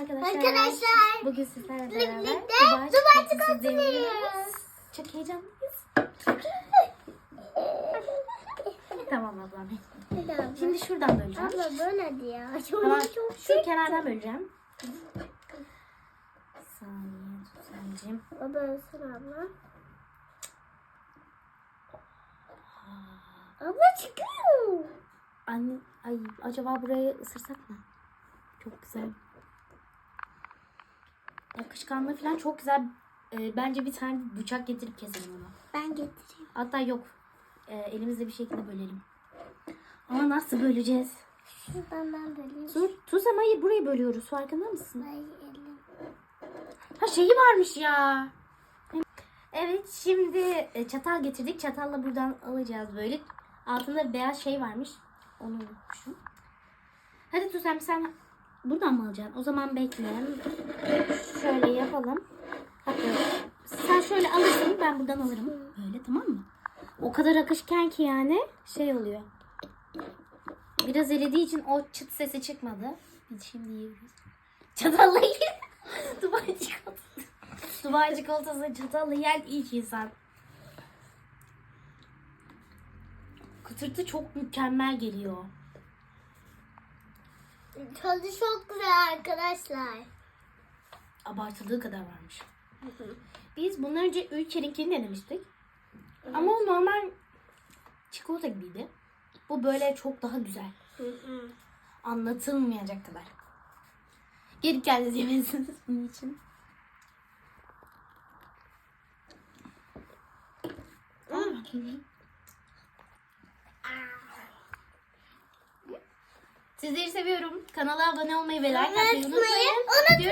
arkadaşlar. Arkadaşlar. Bugün sizlerle beraber Dubai Dubai çikolatası yiyoruz. Çok heyecanlıyız. tamam ablam. Abla. Şimdi şuradan böleceğim. Abla böyle diye. Tamam. Çok Şu kenardan böleceğim. Saniye Suzancığım. Abla sen abla. Abla çıkıyor. Anne, ay acaba burayı ısırsak mı? Çok güzel. Akışkanlığı falan çok güzel. Ee, bence bir tane bıçak getirip keselim onu. Ben getireyim. Hatta yok. Ee, elimizde bir şekilde bölelim. Ama nasıl böleceğiz? Şuradan ben böleyim. Dur, tuz ama burayı bölüyoruz. Farkında mısın? Ay elim. Ha şeyi varmış ya. Evet şimdi e, çatal getirdik. Çatalla buradan alacağız böyle. Altında beyaz şey varmış. Onu unutmuşum. Hadi Tuzem sen buradan mı alacaksın? O zaman bekle. Şöyle yapalım. Hatta sen şöyle alırsın ben buradan alırım. Böyle tamam mı? O kadar akışken ki yani şey oluyor. Biraz eridiği için o çıt sesi çıkmadı. Biz şimdi yiyoruz. Çatalla yiyor. Dubai çikolatası. Dubai çikolatası çatalla yer ilk insan. Kıtırtı çok mükemmel geliyor. Tadı çok güzel arkadaşlar. Abartıldığı kadar varmış. Biz bundan önce ülkeninkini denemiştik. Ama o normal çikolata gibiydi. Bu böyle çok daha güzel. Anlatılmayacak kadar. Geri kendiniz yemezsiniz bunun için. Sizleri seviyorum. Kanala abone olmayı ve like atmayı Unutmayın. unutmayın.